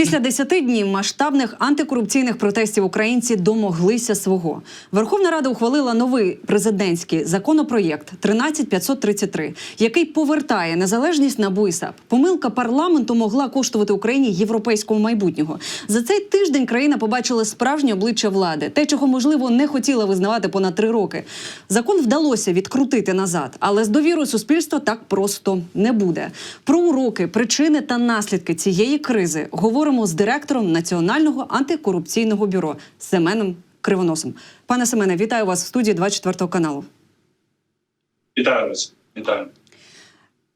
Після 10 днів масштабних антикорупційних протестів українці домоглися свого. Верховна Рада ухвалила новий президентський законопроєкт 13533, який повертає незалежність НАБУ і. Помилка парламенту могла коштувати Україні європейського майбутнього. За цей тиждень країна побачила справжнє обличчя влади, те, чого можливо не хотіла визнавати понад три роки. Закон вдалося відкрутити назад, але з довірою суспільства так просто не буде. Про уроки, причини та наслідки цієї кризи говоримо з директором Національного антикорупційного бюро Семеном Кривоносом. Пане Семене, вітаю вас в студії 24 каналу. Вітаю вас. Вітаю.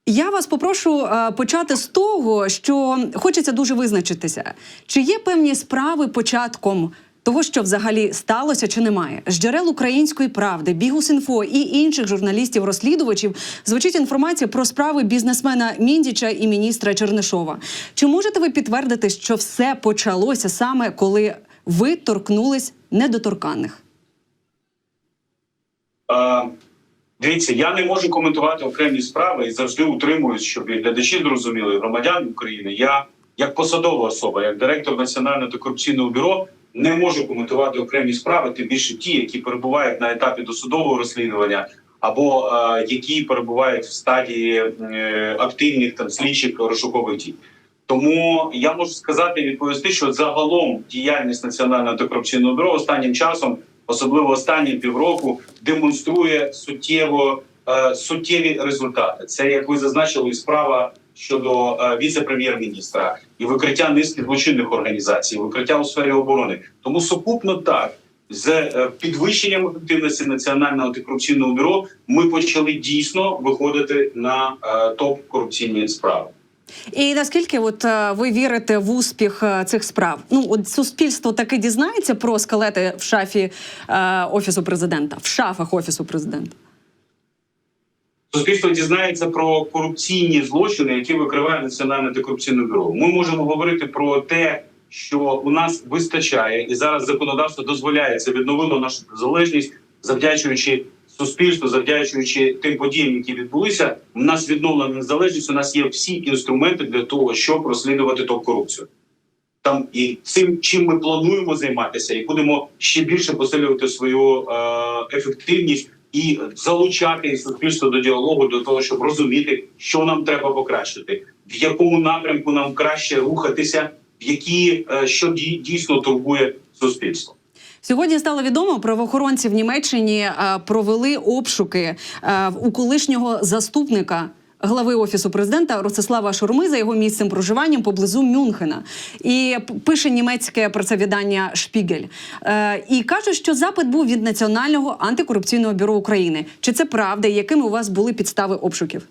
Я вас попрошу е, почати з того, що хочеться дуже визначитися, чи є певні справи початком того, що взагалі сталося, чи немає. З джерел української правди, Бігус.Інфо і інших журналістів-розслідувачів звучить інформація про справи бізнесмена Міндіча і міністра Чернишова. Чи можете ви підтвердити, що все почалося саме коли ви торкнулись недоторканних? Е, дивіться, я не можу коментувати окремі справи і завжди утримуюсь, щоб глядачі зрозуміли, громадян України. Я, як посадова особа, як директор Національного антикорупційного бюро, не можу коментувати окремі справи, тим більше ті, які перебувають на етапі досудового розслідування, або е, які перебувають в стадії е, активних там слідчих розшукових дій. Тому я можу сказати і відповісти, що загалом діяльність Національного антикорупційного бюро останнім часом, особливо останні півроку, демонструє суттєво е, суттєві результати. Це як ви зазначили, справа щодо е, віце-прем'єр-міністра і викриття низки злочинних організацій, викриття у сфері оборони. Тому сукупно так. З е, підвищенням ефективності національного антикорупційного бюро ми почали дійсно виходити на е, топ корупційні справи. І наскільки от ви вірите в успіх цих справ? Ну от суспільство таки дізнається про скелети в шафі е, офісу президента, в шафах офісу президента. Суспільство дізнається про корупційні злочини, які викриває Національне антикорупційне бюро. Ми можемо говорити про те, що у нас вистачає, і зараз законодавство дозволяє це відновило нашу незалежність, завдячуючи суспільству, завдячуючи тим подіям, які відбулися. У нас відновлена незалежність. У нас є всі інструменти для того, щоб розслідувати топ корупцію. Там і цим, чим ми плануємо займатися, і будемо ще більше посилювати свою е, ефективність і залучати суспільство до діалогу до того, щоб розуміти, що нам треба покращити, в якому напрямку нам краще рухатися, в які е, що дій- дійсно турбує суспільство. Сьогодні стало відомо, правоохоронці в Німеччині е, провели обшуки е, у колишнього заступника. Глави офісу президента Ростислава Шурми за його місцем проживанням поблизу Мюнхена, і пише німецьке про це видання Шпігель. Е, і каже, що запит був від Національного антикорупційного бюро України. Чи це правда? і Якими у вас були підстави обшуків?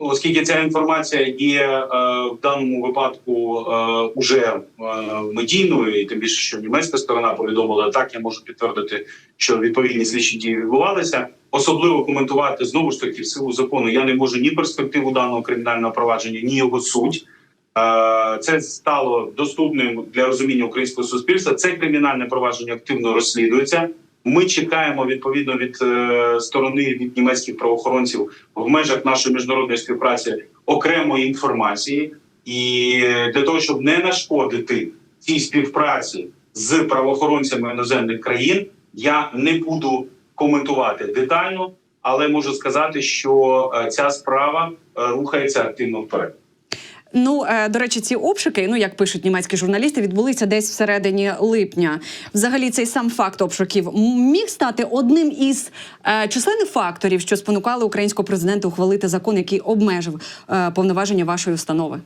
Оскільки ця інформація є е, в даному випадку е, уже е, медійною, і тим більше, що німецька сторона повідомила так, я можу підтвердити, що відповідні слідчі дії відбувалися. Особливо коментувати знову ж таки в силу закону. Я не можу ні перспективу даного кримінального провадження, ні його суть. Е, Це стало доступним для розуміння українського суспільства. Це кримінальне провадження активно розслідується. Ми чекаємо відповідно від е, сторони від німецьких правоохоронців в межах нашої міжнародної співпраці окремої інформації, і для того, щоб не нашкодити цій співпраці з правоохоронцями іноземних країн, я не буду коментувати детально, але можу сказати, що е, ця справа е, рухається активно вперед. Ну е, до речі, ці обшуки, ну як пишуть німецькі журналісти, відбулися десь всередині липня. Взагалі, цей сам факт обшуків міг стати одним із е, численних факторів, що спонукали українського президента ухвалити закон, який обмежив е, повноваження вашої установи.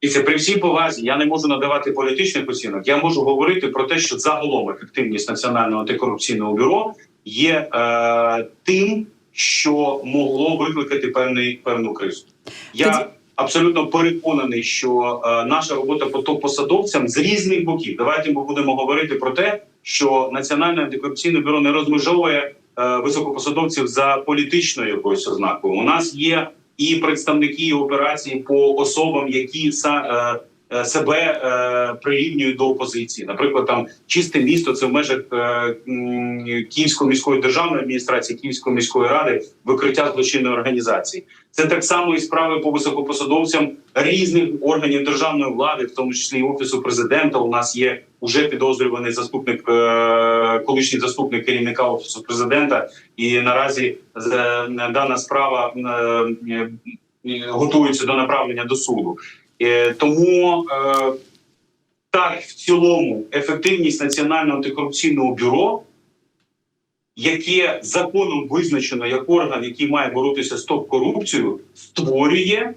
І це при всій повазі я не можу надавати політичних оцінок. Я можу говорити про те, що загалом ефективність національного антикорупційного бюро є е, тим, що могло викликати певний певну кризу. Я абсолютно переконаний, що е, наша робота по топ-посадовцям з різних боків. Давайте ми будемо говорити про те, що національне антикорупційне бюро не розмежовує е, високопосадовців за політичною якоюсь ознакою. У нас є і представники операції по особам, які са- е, себе е, прирівнюють до опозиції. Наприклад, там чисте місто це в межах е, Київської міської державної адміністрації, Київської міської ради викриття злочинної організації. Це так само і справи по високопосадовцям різних органів державної влади, в тому числі і офісу президента. У нас є уже підозрюваний заступник, е, колишній заступник керівника офісу президента. І наразі е, дана справа е, е, готується до направлення до суду. Е, Тому е, так, в цілому, ефективність національного антикорупційного бюро, яке законом визначено як орган, який має боротися з топ-корупцією, створює,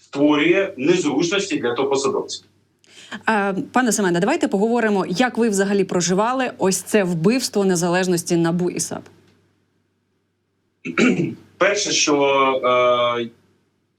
створює незручності для топ-посадовців. Е, Пане Семене, давайте поговоримо, як ви взагалі проживали ось це вбивство незалежності НАБУ і САП. Перше, що е,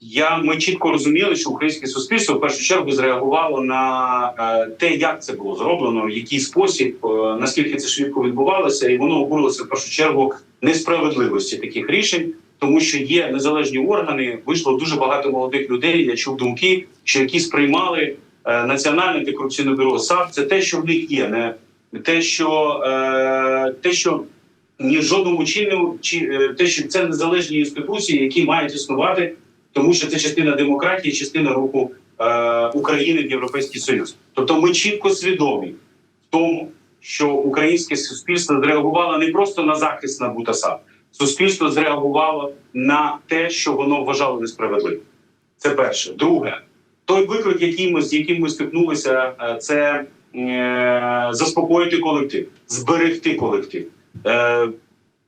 я ми чітко розуміли, що українське суспільство в першу чергу зреагувало на е, те, як це було зроблено, в який спосіб, е, наскільки це швидко відбувалося, і воно обурилося в першу чергу несправедливості таких рішень, тому що є незалежні органи. Вийшло дуже багато молодих людей. Я чув думки, що які сприймали е, національне антикорупційне бюро САП. Це те, що в них є, не те, що те, що ні в жодному чину чи те, що це незалежні інституції, які мають існувати, тому що це частина демократії, частина руху е, України в Європейський Союз. Тобто, ми чітко свідомі в тому, що українське суспільство зреагувало не просто на захист НАБУ та САП. Суспільство зреагувало на те, що воно вважало несправедливим. Це перше. Друге, той виклик, який ми з яким ми стикнулися, е, це е, заспокоїти колектив, зберегти колектив. Е,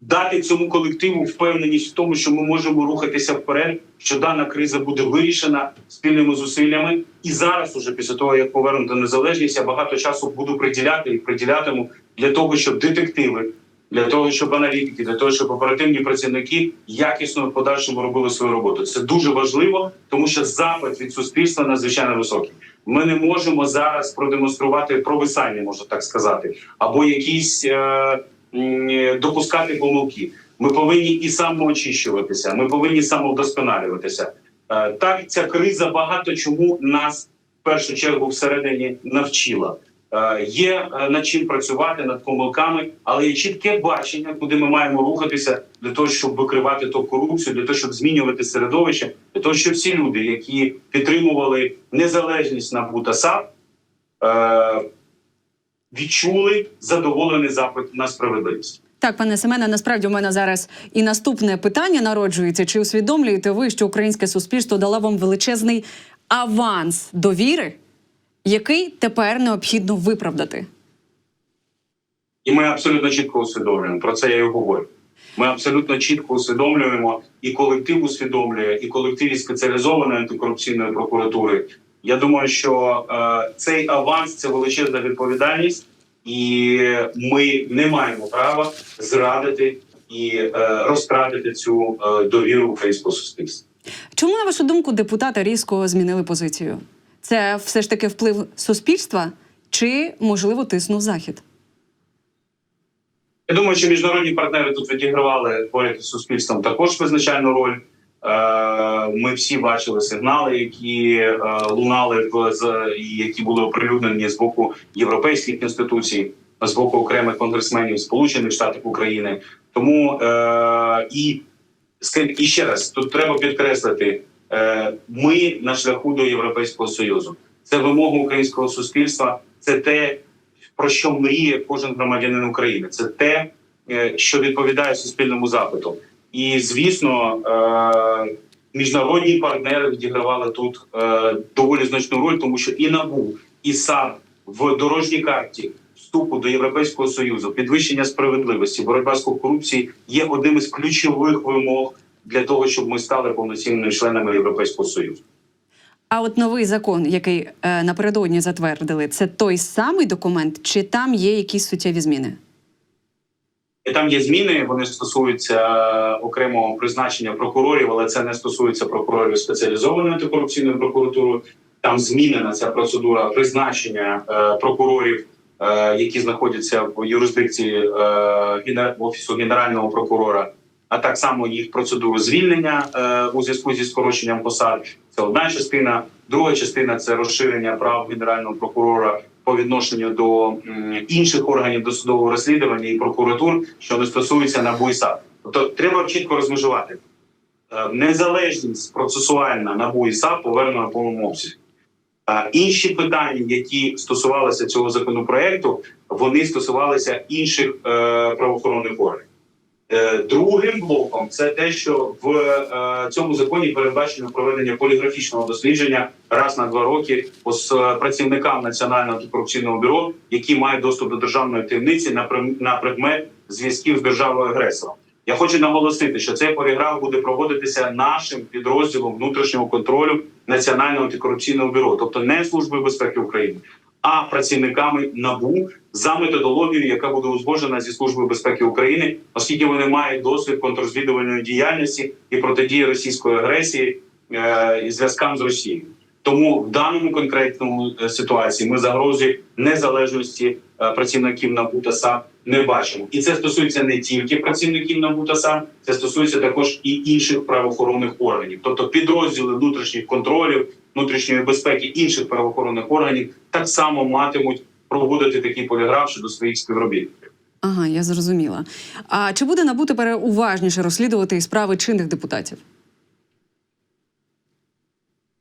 дати цьому колективу впевненість в тому, що ми можемо рухатися вперед, що дана криза буде вирішена спільними зусиллями. І зараз, уже після того як повернута незалежність, я багато часу буду приділяти і приділятиму для того, щоб детективи, для того, щоб аналітики, для того, щоб оперативні працівники якісно в подальшому робили свою роботу. Це дуже важливо, тому що запит від суспільства надзвичайно високий. Ми не можемо зараз продемонструвати провисання, можна так сказати, або якісь. Е- допускати помилки. Ми повинні і самоочищуватися, ми повинні самовдосконалюватися. Е, Так, ця криза багато чому нас в першу чергу всередині навчила. Е, Є е, над чим працювати над помилками, але є чітке бачення, куди ми маємо рухатися для того, щоб викривати ту корупцію, для того, щоб змінювати середовище, для того, щоб всі люди, які підтримували незалежність НАБУ та САП, е, відчули задоволений запит на справедливість. Так, пане Семене, насправді у мене зараз і наступне питання народжується: чи усвідомлюєте ви, що українське суспільство дало вам величезний аванс довіри, який тепер необхідно виправдати? І ми абсолютно чітко усвідомлюємо. Про це я і говорю. Ми абсолютно чітко усвідомлюємо, і колектив усвідомлює, і колектив спеціалізованої антикорупційної прокуратури. Я думаю, що е, цей аванс це величезна відповідальність, і ми не маємо права зрадити і е, розтратити цю е, довіру українського суспільства. Чому, на вашу думку, депутати різко змінили позицію? Це все ж таки вплив суспільства, чи можливо тиснув захід? Я думаю, що міжнародні партнери тут відігравали поряд із суспільством також визначальну роль. Е, Ми всі бачили сигнали, які е, лунали в які були оприлюднені з боку європейських інституцій, з боку окремих конгресменів Сполучених Штатів України. Тому е, і і ще раз тут треба підкреслити: ми на шляху до Європейського союзу. Це вимога українського суспільства. Це те, про що мріє кожен громадянин України. Це те, що відповідає суспільному запиту. І звісно, е, міжнародні партнери відігравали тут е, доволі значну роль, тому що і НАБУ, і САП в дорожній карті вступу до Європейського союзу, підвищення справедливості, боротьба з корупцією є одним із ключових вимог для того, щоб ми стали повноцінними членами Європейського союзу. А от новий закон, який е, напередодні затвердили, це той самий документ, чи там є якісь суттєві зміни? Там є зміни, вони стосуються окремого призначення прокурорів, але це не стосується прокурорів спеціалізованої антикорупційної прокуратури. Там змінена ця процедура призначення е, прокурорів, е, які знаходяться в юрисдикції е, офісу генерального прокурора, а так само їх процедуру звільнення е, у зв'язку зі скороченням посад. Це одна частина. Друга частина це розширення прав генерального прокурора по відношенню до інших органів досудового розслідування і прокуратур, що не стосується НАБУ і САП. Тобто треба чітко розмежувати. Е, Незалежність процесуальна НАБУ і САП повернена повному обсязі. а Інші питання, які стосувалися цього законопроекту, вони стосувалися інших е, правоохоронних органів. Е, Другим блоком це те, що в е, цьому законі передбачено проведення поліграфічного дослідження раз на два роки з е, працівникам Національного антикорупційного бюро, які мають доступ до державної таємниці на предмет зв'язків з державою агресором. Я хочу наголосити, що цей поліграф буде проводитися нашим підрозділом внутрішнього контролю Національного антикорупційного бюро, тобто не служби безпеки України, а працівниками НАБУ за методологією, яка буде узгоджена зі службою безпеки України, оскільки вони мають досвід контррозвідувальної діяльності і протидії російської агресії е, і зв'язкам з Росією. Тому в даному конкретному е, ситуації ми загрози незалежності е, працівників НАБУ та САП не бачимо, і це стосується не тільки працівників НАБУ та САП, це стосується також і інших правоохоронних органів, тобто підрозділи внутрішніх контролів, внутрішньої безпеки інших правоохоронних органів так само матимуть проводити такий поліграф щодо своїх співробітників. Ага, я зрозуміла. А чи буде НАБУ тепер уважніше розслідувати і справи чинних депутатів?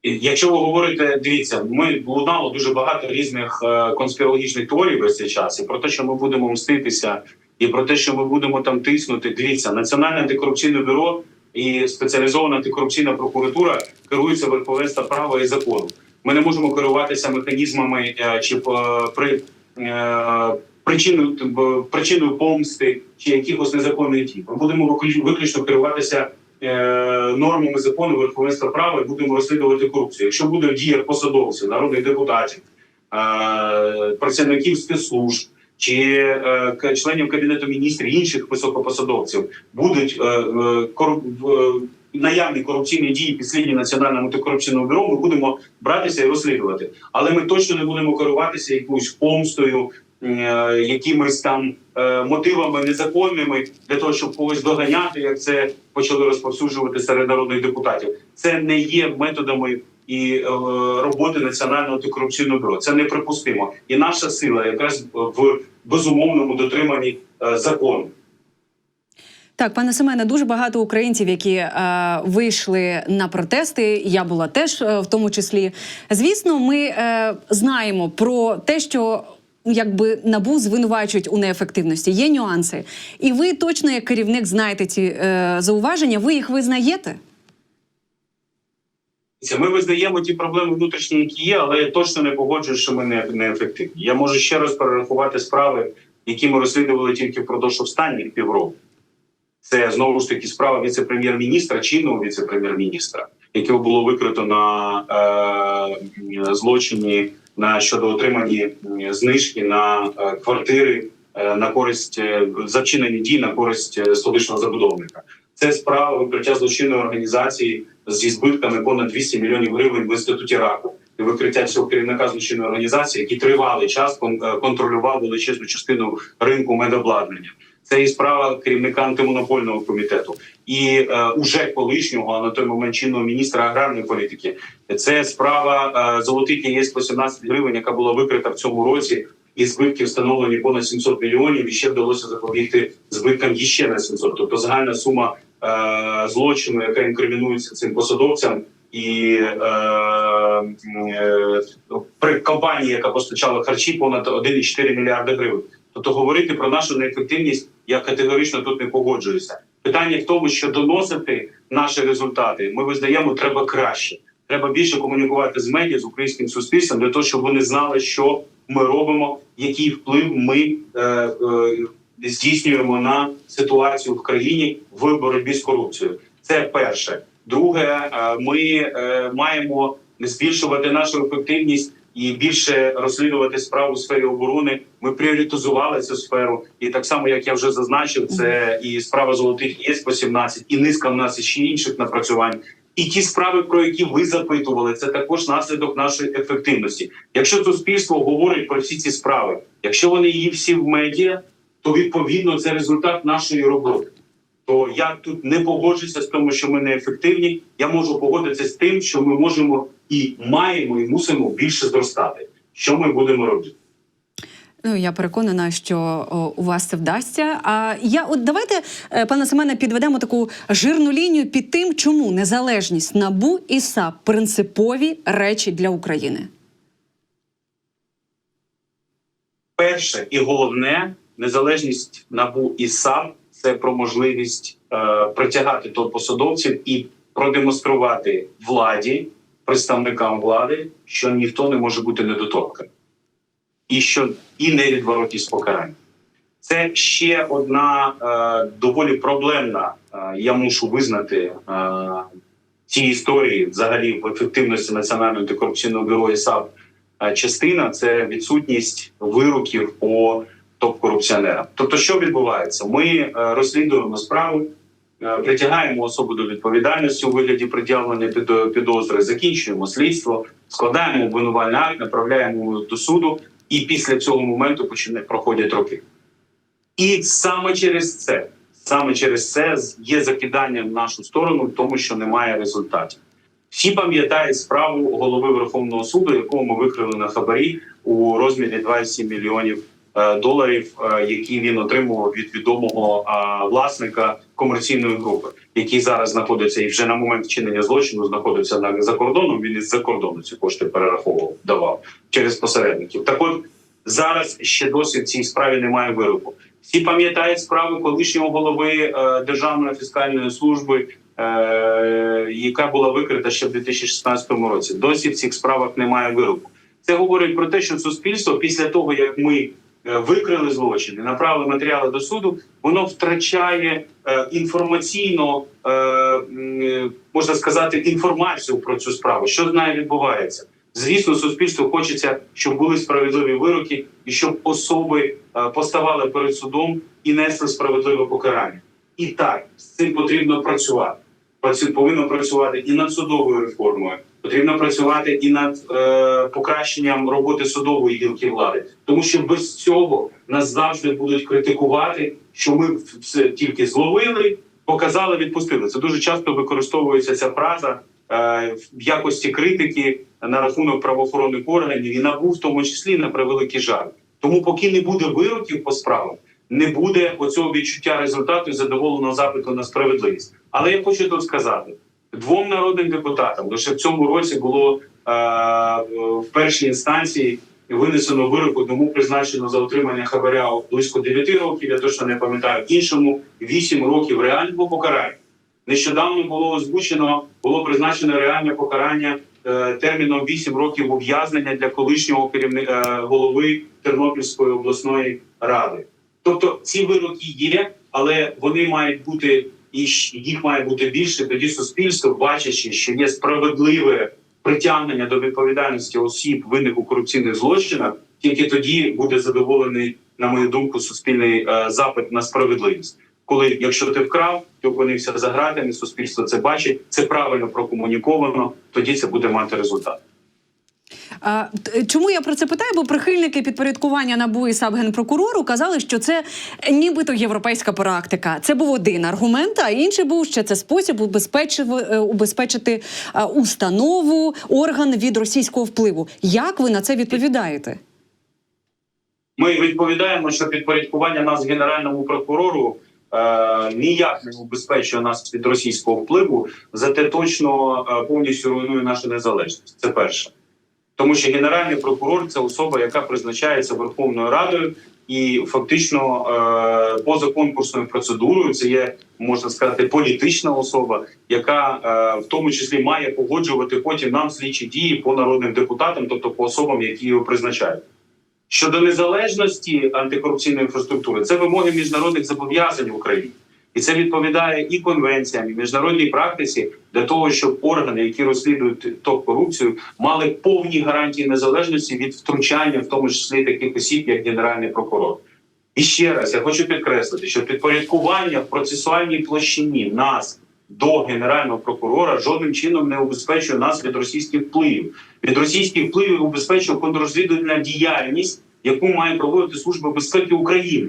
Якщо ви говорите, дивіться, ми лунало дуже багато різних е, конспірологічних теорій весь цей час, і про те, що ми будемо мститися, і про те, що ми будемо там тиснути. Дивіться, національне антикорупційне бюро і спеціалізована антикорупційна прокуратура керуються верховенством права і закону. Ми не можемо керуватися механізмами е, чи е, при е, причиною причиною помсти чи якихось незаконних дій. Ми будемо виключ- виключно керуватися нормами закону верховенства права і будемо розслідувати корупцію. Якщо буде в діях посадовців, народних депутатів, працівників спецслужб чи е, членів кабінету міністрів інших високопосадовців будуть е, е, кору- е, наявні корупційні дії підслідні національному антикорупційному бюро, ми будемо братися і розслідувати. Але ми точно не будемо керуватися якоюсь помстою, е, якимись там е, мотивами незаконними для того, щоб когось доганяти, як це почали розповсюджувати серед народних депутатів. Це не є методами і е, роботи національного антикорупційного бюро. Це неприпустимо. І наша сила якраз в безумовному дотриманні е, закону. Так, пане Семене, дуже багато українців, які е, вийшли на протести. Я була теж е, в тому числі. Звісно, ми е, знаємо про те, що. Якби набу звинувачують у неефективності, є нюанси, і ви точно як керівник знаєте ці е, зауваження. Ви їх визнаєте? Ми визнаємо ті проблеми внутрішні, які є, але я точно не погоджуюсь, що ми не, не ефективні. Я можу ще раз перерахувати справи, які ми розслідували тільки впродовж останніх півроку. Це знову ж таки справа віце-прем'єр-міністра, чинного віце-прем'єр-міністра, якого було викрито на е, злочині на щодо отримання знижки на е, квартири е, на користь е, за вчинені дій на користь е, столичного забудовника. Це справа викриття злочинної організації зі збитками понад 200 мільйонів гривень в інституті раку викриття цього керівника злочинної організації, який тривалий час е, контролював величезну частину ринку медобладнання. Це і справа керівника антимонопольного комітету і е, уже колишнього, а на той момент чинного міністра аграрної політики. Це справа е, золотих яєць по 17 гривень, яка була викрита в цьому році. І збитки встановлені понад 700 мільйонів, і ще вдалося запобігти збиткам іще на 700. Тобто загальна сума злочину, яка інкримінується цим посадовцям, і е, е, при компанії, яка постачала харчі, понад 1,4 мільярди гривень. Тобто говорити про нашу неефективність я категорично тут не погоджуюся. Питання в тому, що доносити наші результати, ми визнаємо, треба краще. Треба більше комунікувати з медіа, з українським суспільством для того, щоб вони знали, що ми робимо, який вплив ми е, е, здійснюємо на ситуацію в країні в боротьбі з корупцією. Це перше. Друге, е, ми е, маємо збільшувати нашу ефективність і більше розслідувати справу у сфері оборони. Ми пріоритизували цю сферу, і так само, як я вже зазначив, це і справа золотих ЄС по 17, і низка в нас ще інших напрацювань. І ті справи, про які ви запитували, це також наслідок нашої ефективності. Якщо суспільство говорить про всі ці справи, якщо вони є всі в медіа, то відповідно це результат нашої роботи. То я тут не погоджуся з тому, що ми не ефективні. Я можу погодитися з тим, що ми можемо і маємо і мусимо більше зростати. Що ми будемо робити? Ну, я переконана, що о, у вас це вдасться. А я от давайте, е, пане Семене, підведемо таку жирну лінію під тим, чому незалежність НАБУ і САП принципові речі для України. Перше і головне незалежність набу і САП це про можливість е, притягати топ-посадовців і продемонструвати владі, представникам влади, що ніхто не може бути недоторканим. І що і невідворотність покарання. Це ще одна е, доволі проблемна, е, я мушу визнати е, ці історії взагалі в ефективності Національного антикорупційного бюро і САП е, частина це відсутність вироків по топ-корупціонерам. Тобто, що відбувається? Ми е, розслідуємо справу, е, притягаємо особу до відповідальності у вигляді пред'явлення під- підозри, закінчуємо слідство, складаємо обвинувальний акт, направляємо до суду, і після цього моменту проходять роки. І саме через це, саме через це є закидання в нашу сторону, в тому що немає результатів. Всі пам'ятають справу голови Верховного суду, якого ми викрили на хабарі у розмірі 27 мільйонів доларів, е, які він отримував від відомого е, власника комерційної групи, який зараз знаходиться і вже на момент вчинення злочину знаходиться на за кордоном. Він із за кордону ці кошти перераховував, давав через посередників. Так от зараз ще досі в цій справі немає вироку. Всі пам'ятають справи колишнього голови е, Державної фіскальної служби, е, яка була викрита ще в 2016 році. Досі в цих справах немає вироку. Це говорить про те, що суспільство після того, як ми е, викрили злочин і направили матеріали до суду, воно втрачає е, інформаційно, е, е, можна сказати, інформацію про цю справу, що з нею відбувається. Звісно, суспільству хочеться, щоб були справедливі вироки, і щоб особи е, поставали перед судом і несли справедливе покарання. І так з цим потрібно працювати. Працю- повинно працювати і над судовою реформою, потрібно працювати і над е, покращенням роботи судової гілки влади, тому що без цього нас завжди будуть критикувати, що ми все тільки зловили, показали, відпустили. Це дуже часто використовується ця фраза е, в якості критики на рахунок правоохоронних органів і набув в тому числі на превеликий жаль. Тому, поки не буде вироків по справам, не буде оцього відчуття результату і задоволеного запиту на справедливість. Але я хочу тут сказати: двом народним депутатам лише в цьому році було е, в першій інстанції винесено вирок одному призначено за отримання хабаря близько 9 років. Я точно не пам'ятаю іншому 8 років реального покарання. Нещодавно було озвучено, було призначено реальне покарання е, терміном 8 років ув'язнення для колишнього керівника е, голови Тернопільської обласної ради. Тобто ці вироки є, але вони мають бути і їх має бути більше. Тоді суспільство, бачачи, що є справедливе притягнення до відповідальності осіб винних у корупційних злочинах, тільки тоді буде задоволений, на мою думку, суспільний е, запит на справедливість. Коли якщо ти вкрав, ти опинився за гратами, суспільство це бачить, це правильно прокомуніковано, тоді це буде мати результат. Чому я про це питаю? Бо прихильники підпорядкування НАБУ і САП генпрокурору казали, що це нібито європейська практика. Це був один аргумент, а інший був, що це спосіб е, убезпечити установу, орган від російського впливу. Як ви на це відповідаєте? Ми відповідаємо, що підпорядкування нас генеральному прокурору е, ніяк не убезпечує нас від російського впливу, зате точно е, повністю руйнує нашу незалежність. Це перше. Тому що генеральний прокурор це особа, яка призначається Верховною Радою, і фактично е, поза конкурсною процедурою це є можна сказати політична особа, яка е, в тому числі має погоджувати потім нам слідчі дії по народним депутатам, тобто по особам, які його призначають. Щодо незалежності антикорупційної інфраструктури, це вимоги міжнародних зобов'язань в Україні, і це відповідає і конвенціям, і міжнародній практиці для того, щоб органи, які розслідують топ корупцію, мали повні гарантії незалежності від втручання, в тому числі таких осіб, як генеральний прокурор. І ще раз я хочу підкреслити, що підпорядкування в процесуальній площині нас до генерального прокурора жодним чином не убезпечує нас від російських впливів. Від російських впливів убезпечує контррозвідувальна діяльність, яку має проводити Служба безпеки України,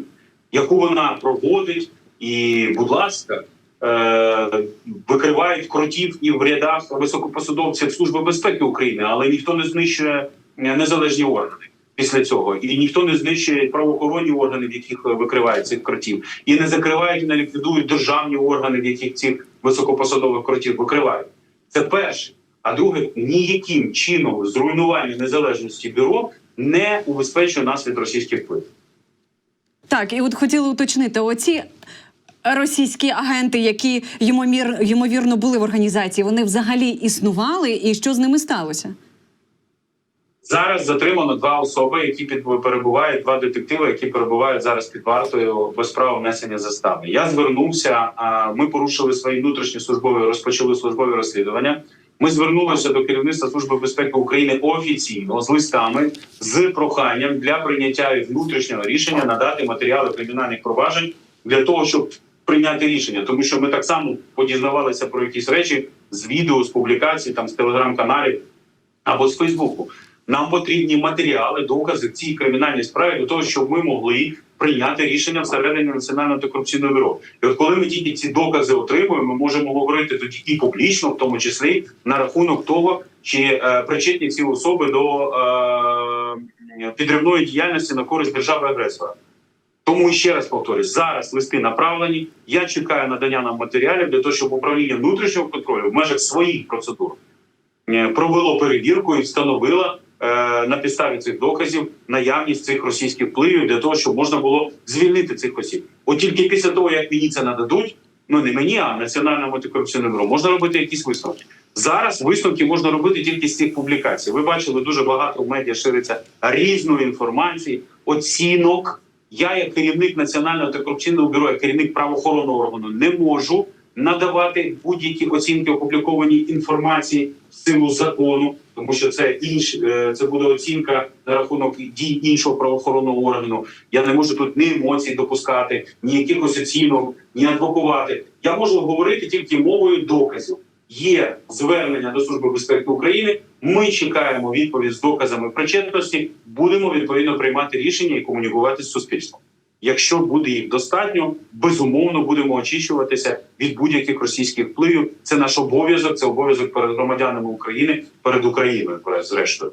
яку вона проводить. І, будь ласка, е, викривають кротів і в рядах високопосадовців Служби безпеки України, але ніхто не знищує е, незалежні органи після цього, і ніхто не знищує правоохоронні органи, в яких е, викривають цих кротів, і не закривають, і не ліквідують державні органи, в яких цих високопосадових кротів викривають. Це перше. А друге, ніяким чином зруйнування незалежності бюро не убезпечує нас від російських впливів. Так, і от хотіли уточнити, оці російські агенти, які ймовір, ймовірно були в організації, вони взагалі існували, і що з ними сталося? Зараз затримано два особи, які під перебувають, два детективи, які перебувають зараз під вартою без права внесення застави. Я звернувся. Ми порушили свої внутрішні службові, розпочали службові розслідування. Ми звернулися до керівництва служби безпеки України офіційно з листами з проханням для прийняття внутрішнього рішення надати матеріали кримінальних проваджень для того, щоб прийняти рішення, тому що ми так само подізнавалися про якісь речі з відео, з публікацій, там з телеграм-каналів або з Фейсбуку. Нам потрібні матеріали, докази в цій кримінальній справі для того, щоб ми могли прийняти рішення всередині Національного антикорупційного бюро. І от коли ми тільки ці докази отримуємо, ми можемо говорити тоді і публічно, в тому числі на рахунок того, чи е, причетні ці особи до е, підривної діяльності на користь держави агресора. Тому ще раз повторюсь, зараз листи направлені. Я чекаю надання нам матеріалів для того, щоб управління внутрішнього контролю в межах своїх процедур е, провело перевірку і встановило е, на підставі цих доказів наявність цих російських впливів для того, щоб можна було звільнити цих осіб. От тільки після того, як мені це нададуть, ну не мені, а національному антикорупційному бюро, можна робити якісь висновки. Зараз висновки можна робити тільки з цих публікацій. Ви бачили дуже багато в медіа шириться різної інформації, оцінок. Я, як керівник національного антикорупційного бюро, як керівник правоохоронного органу, не можу надавати будь-які оцінки опублікованій інформації в силу закону, тому що це інш, е, це буде оцінка на рахунок дій іншого правоохоронного органу. Я не можу тут ні емоцій допускати, ні якихось оцінок, ні адвокувати. Я можу говорити тільки мовою доказів. Є звернення до Служби безпеки України. Ми чекаємо відповідь з доказами причетності. Будемо відповідно приймати рішення і комунікувати з суспільством. Якщо буде їх достатньо, безумовно будемо очищуватися від будь-яких російських впливів. Це наш обов'язок, це обов'язок перед громадянами України, перед Україною, зрештою.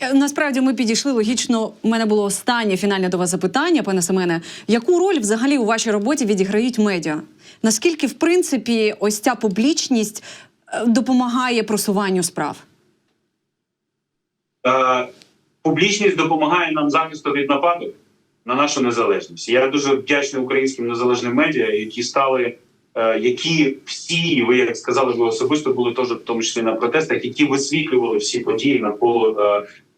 Е, Насправді ми підійшли логічно. У мене було останнє фінальне до вас запитання, пане Семене. Яку роль взагалі у вашій роботі відіграють медіа? Наскільки, в принципі, ось ця публічність е, допомагає просуванню справ? Е, публічність допомагає нам захисту від нападу на нашу незалежність. Я дуже вдячний українським незалежним медіа, які стали, е, які всі, ви як сказали, ви особисто були теж в тому числі на протестах, які висвітлювали всі події навколо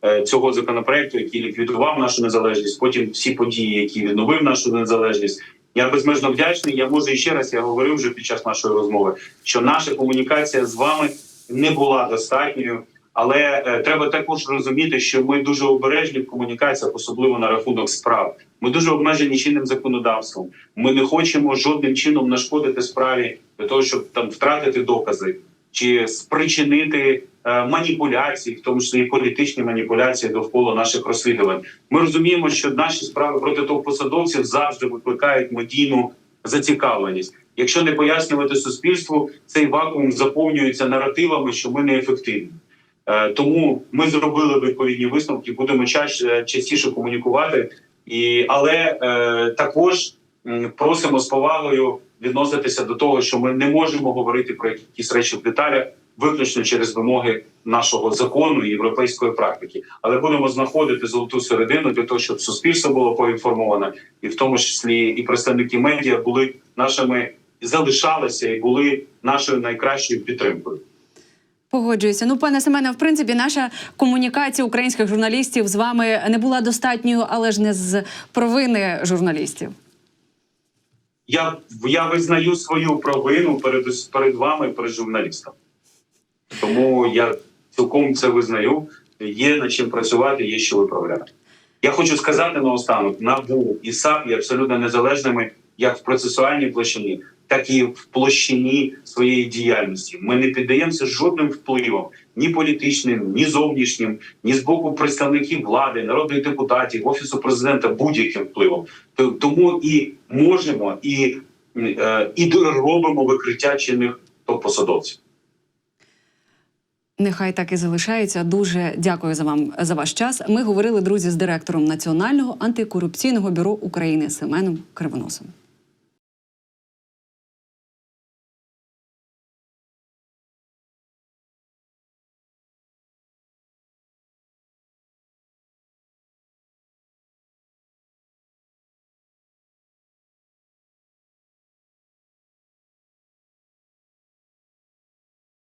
е, цього законопроекту, який ліквідував нашу незалежність. Потім всі події, які відновив нашу незалежність. Я безмежно вдячний. Я можу і ще раз я говорив вже під час нашої розмови, що наша комунікація з вами не була достатньою. Але е, треба також розуміти, що ми дуже обережні в комунікаціях, особливо на рахунок справ. Ми дуже обмежені чинним законодавством. Ми не хочемо жодним чином нашкодити справі для того, щоб там втратити докази чи спричинити е, маніпуляції, в тому числі і політичні маніпуляції довкола наших розслідувань. Ми розуміємо, що наші справи проти топ-посадовців завжди викликають медійну зацікавленість. Якщо не пояснювати суспільству, цей вакуум заповнюється наративами, що ми неефективні. Е, Тому ми зробили відповідні висновки, будемо чаще частіше комунікувати, і але е, також просимо з повагою відноситися до того, що ми не можемо говорити про якісь речі в деталях, виключно через вимоги нашого закону і європейської практики. Але будемо знаходити золоту середину для того, щоб суспільство було поінформоване, і в тому числі і представники медіа були нашими залишалися і були нашою найкращою підтримкою. Погоджуюся. Ну, пане Семене, в принципі, наша комунікація українських журналістів з вами не була достатньою, але ж не з провини журналістів. Я, я визнаю свою провину перед перед вами, перед журналістами. Тому я цілком це визнаю. Є над чим працювати, є що виправляти. Я хочу сказати наостанок: НАБУ і САП є абсолютно незалежними як в процесуальній площині, так і в площині своєї діяльності. Ми не піддаємося жодним впливам, ні політичним, ні зовнішнім, ні з боку представників влади, народних депутатів, офісу президента, будь-яким впливом. Тому і можемо, і е, і робимо викриття чинних топ-посадовців. Нехай так і залишається. Дуже дякую за вам за ваш час. Ми говорили друзі з директором Національного антикорупційного бюро України Семеном Кривоносом.